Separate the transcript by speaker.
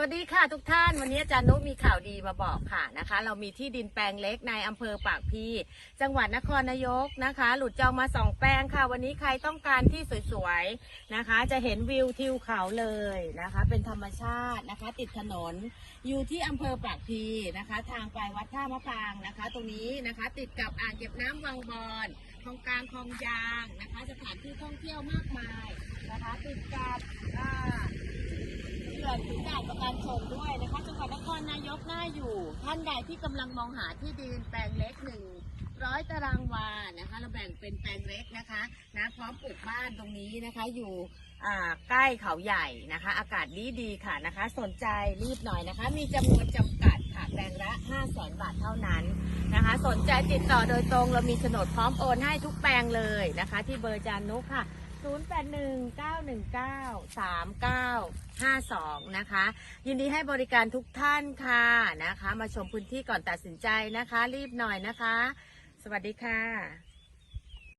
Speaker 1: วัสดีค่ะทุกท่านวันนี้อาจารย์นุมีข่าวดีมาบอกค่ะนะคะ เรามีที่ดินแปลงเล็กในอำเภอปากพี จังหวัดนครนายกนะคะ หลุดจองมาสองแปลงค่ะ วันนี้ใครต้องการที่สวยๆนะคะ จะเห็นวิวทิวเขาเลยนะคะ เป็นธรรมชาตินะคะ ติดถนนอยู่ที่อำเภอปากพีนะคะ ทางไปวัดท่ามะปรางนะคะ ตรงนี้นะคะ ติดกับอ่างเก็บน้ำวังบอนคลองกลางคลองยางนะคะ สถานที่ท่องเที่ยวมากมายนะคะ ติดกับ ขื่อนขุนด่านประการชนด้วยนะคะจังหวัดนครนายกน่าอยู่ ท่านใดที่กำลังมองหาที่ดินแปลงเล็กหนึ่งร้อยตารางวานะคะ เราแบ่งเป็นแปลงเล็กนะคะนะพร้อมปลูกบ้านตรงนี้นะคะ อยู่ใกล้เขาใหญ่นะคะ อากาศดีดีค่ะนะคะ สนใจรีบหน่อยนะคะ มีจำนวนจำกัดค่ะแปลงละ5 0 0แสนบาทเท่านั้นนะคะ สนใจติดต่อโดยตรงเรามีโฉนดพร้อมโอนให้ทุกแปลงเลยนะคะ ที่เบอร์จานนุกค่ะ 0819193952 นะคะ ยินดีให้บริการทุกท่านค่ะนะคะ มาชมพื้นที่ก่อนตัดสินใจนะคะ รีบหน่อยนะคะ สวัสดีค่ะ